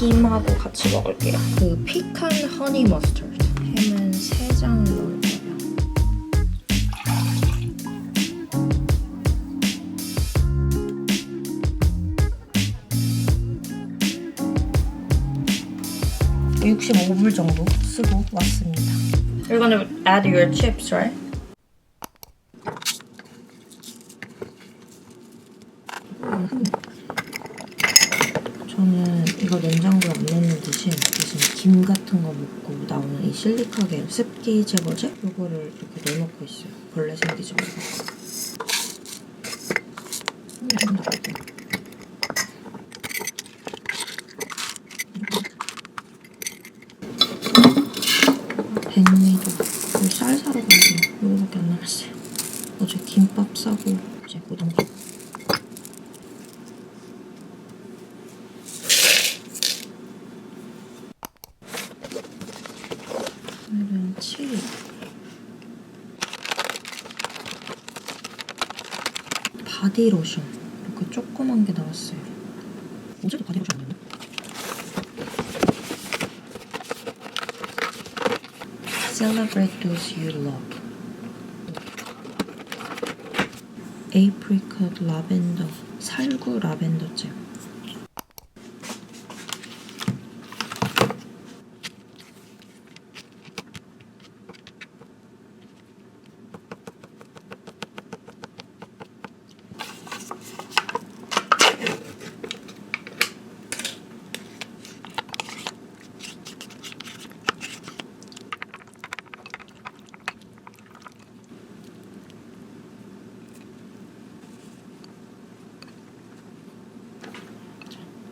김하고 같이 먹을게요. 그 피칸 허니 머스터드. 햄은 3장을 넣을 거예요. (65불) 정도 쓰고 왔습니다. You're gonna add your chips, right? 저는 이거 냉장고에 안 넣는 대신 무슨 김 먹고 나오는 이 실리카겔 습기 제거제 이거를 이렇게 넣어놓고 있어요. 벌레 생기지 말고. 백미도 쌀 사러 가야 돼요. 이거밖에 안 남았어요. 어제 김밥 싸고 이제 고등어 오늘은 칠리 바디로션. 이렇게 조그만 게 나왔어요. 어제도 바디로션 아니었나? Celebrate those Apricot 라벤더 살구 라벤더 잼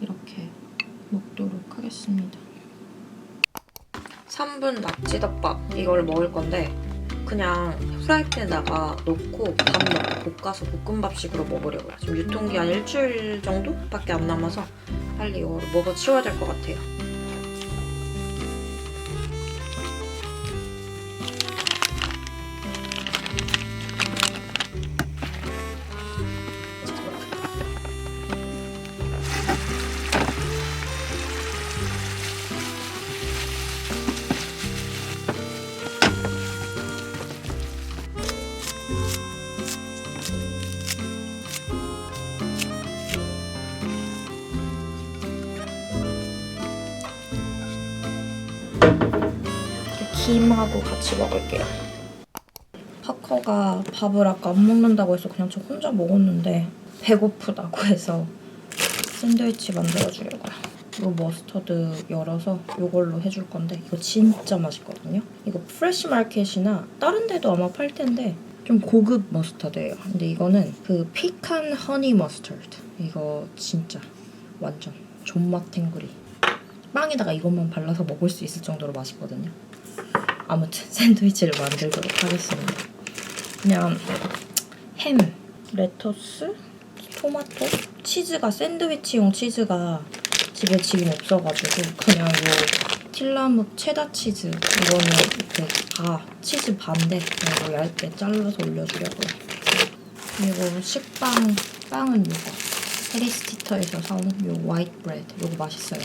이렇게 먹도록 하겠습니다. 3분 낙지덮밥 이걸 먹을 건데 그냥 프라이팬에다가 넣고 밥 넣고 볶아서 볶음밥식으로 먹으려고요. 지금 유통기한 일주일 정도밖에 안 남아서 빨리 이걸 먹어 치워야 될 것 같아요. 김하고 같이 먹을게요. 파커가 밥을 아까 안 먹는다고 해서 그냥 저 혼자 먹었는데 배고프다고 해서 샌드위치 만들어주려고요. 이 머스터드 열어서 이걸로 해줄 건데 이거 진짜 맛있거든요. 이거 프레시 마켓이나 다른 데도 아마 팔 텐데 좀 고급 머스터드예요. 근데 이거는 그 피칸 허니 머스터드. 이거 진짜 완전 존맛 탱구리. 빵에다가 이것만 발라서 먹을 수 있을 정도로 맛있거든요. 아무튼 샌드위치를 만들도록 하겠습니다. 그냥 햄, 레터스, 토마토, 치즈가 샌드위치용 치즈가 집에 지금 없어가지고 그냥 요 틸라무 체다 치즈 이거는 이렇게 다 치즈 반대 그리고 얇게 잘라서 올려주려고요. 그리고 식빵 빵은 요거 헤리스티터에서 사온 요 화이트 브레드 요거 맛있어요.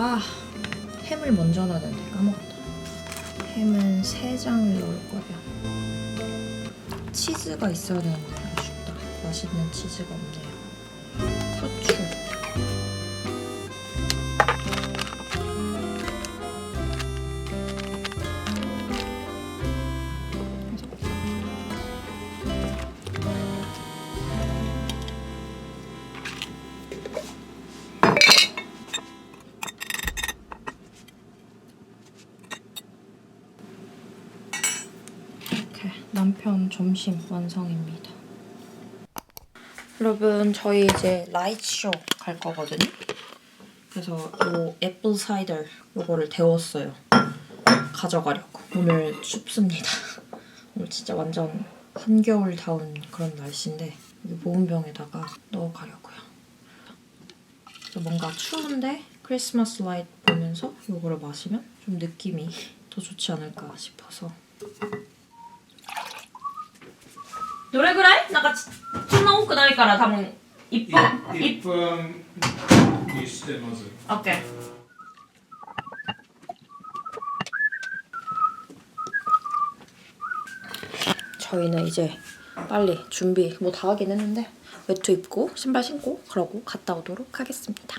아, 햄을 먼저 넣어야 되는데 까먹었다. 햄은 3장을 넣을 거예요. 치즈가 있어야 되는데 아쉽다. 맛있는 치즈가 없네요. 후추. 남편 점심 완성입니다. 여러분 저희 이제 라이트 쇼 갈 거거든요. 그래서 요 애플 사이더 요거를 데웠어요. 가져가려고. 오늘 춥습니다. 오늘 진짜 완전 한겨울다운 그런 날씨인데 여기 보온병에다가 넣어가려고요. 뭔가 추운데 크리스마스 라이트 보면서 이거를 마시면 좀 느낌이 더 좋지 않을까 싶어서 どれぐらいなんかそんな多くないから多分1分1分にしてまず OK 저희는 이제 빨리 준비 뭐 다 하긴 했는데 외투 입고 신발 신고 그러고 갔다 오도록 하겠습니다.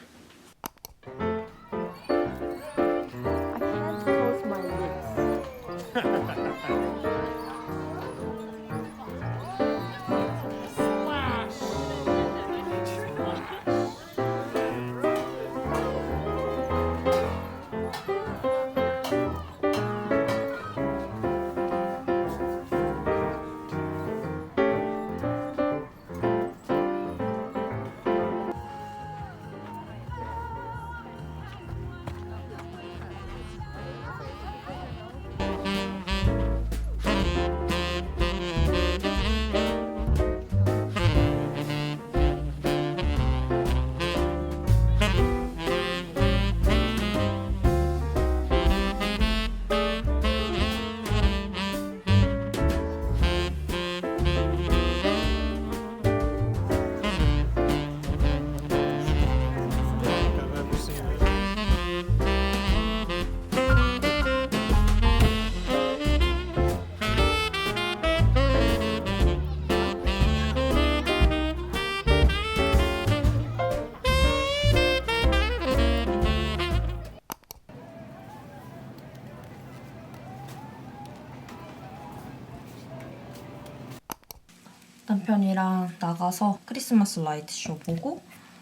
남편이랑 나가서 크리스마스 라이트 쇼 보고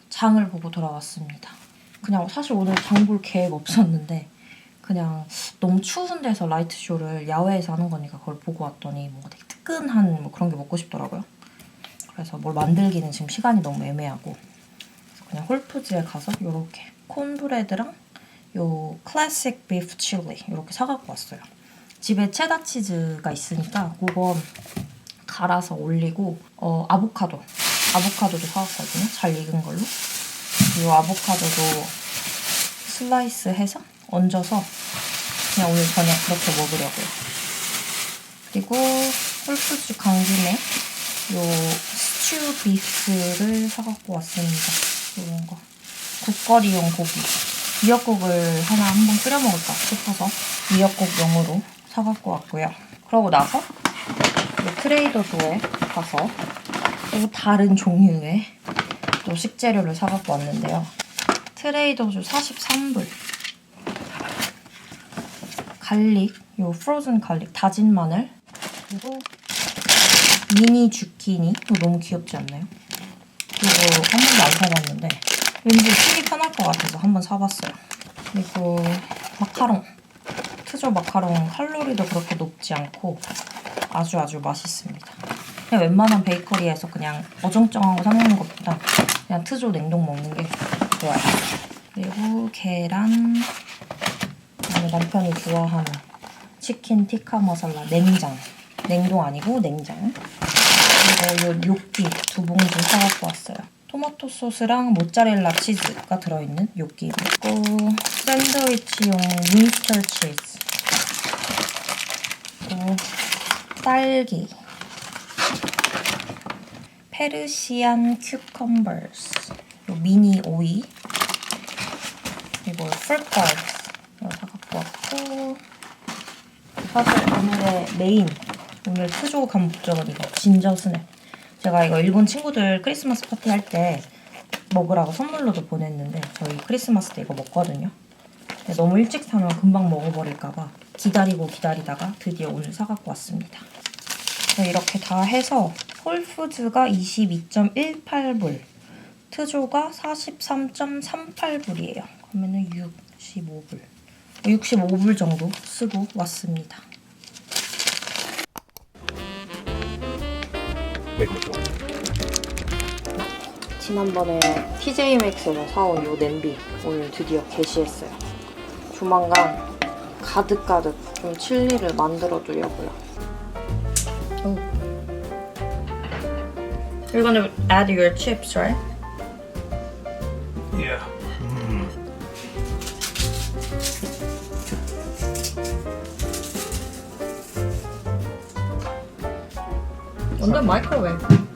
장을 보고 돌아왔습니다. 그냥 사실 오늘 장 볼 계획 없었는데 그냥 너무 추운 데서 라이트 쇼를 야외에서 하는 거니까 그걸 보고 왔더니 뭔가 되게 뜨끈한 뭐 그런 게 먹고 싶더라고요. 그래서 뭘 만들기는 지금 시간이 너무 애매하고 그냥 홀푸즈에 가서 이렇게 콘브레드랑 요 클래식 비프 칠리 이렇게 사갖고 왔어요. 집에 체다 치즈가 있으니까 그거 갈아서 올리고 어, 아보카도. 아보카도도 사왔거든요. 잘 익은 걸로. 이 아보카도도 슬라이스 해서 얹어서 그냥 오늘 저녁 그렇게 먹으려고요. 그리고 홀푸즈 간 김에 요 스튜 비프를 사갖고 왔습니다. 이런 거. 국거리용 고기. 미역국을 하나 한번 끓여 먹을까 싶어서 미역국용으로 사갖고 왔고요. 그러고 나서 이 트레이더조에 가서 또 다른 종류의 또 식재료를 사갖고 왔는데요. 트레이더조 43불 갈릭, 요 프로즌 갈릭, 다진 마늘 그리고 미니 주키니 이거 너무 귀엽지 않나요? 이거 한 번도 안 사봤는데 왠지 쓰기 편할 것 같아서 한 번 사봤어요. 그리고 마카롱 트조 마카롱 칼로리도 그렇게 높지 않고 아주 아주 맛있습니다. 그냥 웬만한 베이커리에서 그냥 어정쩡한 거사 먹는 것보다 그냥 트조 냉동 먹는 게 좋아요. 그리고 계란, 남편이 좋아하는 치킨 티카 마살라 냉장, 냉동 아니고 냉장. 그리고 요 요끼 두 봉지 사갖고 왔어요. 토마토 소스랑 모짜렐라 치즈가 들어있는 요끼 그리고 샌드위치용 윈스터 치즈 그리고 딸기. 페르시안 큐컴버스 요 미니 오이. 그리고 풀가스 이거 다 갖고 왔고 사실 오늘의 메인 오늘 트조 간 목적은 이거 진저 스낵 제가 이거 일본 친구들 크리스마스 파티 할 때 먹으라고 선물로도 보냈는데 저희 크리스마스 때 이거 먹거든요. 너무 일찍 사면 금방 먹어버릴까봐 기다리고 기다리다가 드디어 오늘 사갖고 왔습니다. 그래서 이렇게 다 해서 홀푸즈가 22.18불, 트조가 43.38불이에요. 그러면은 65불. 65불 정도 쓰고 왔습니다. 지난번에 TJ 맥스에서 사온 요 냄비 오늘 드디어 게시했어요. 조만간 가득가득 좀 칠리를 만들어 두려고요. 오. You're gonna add your chips, right? Yeah. On the microwave.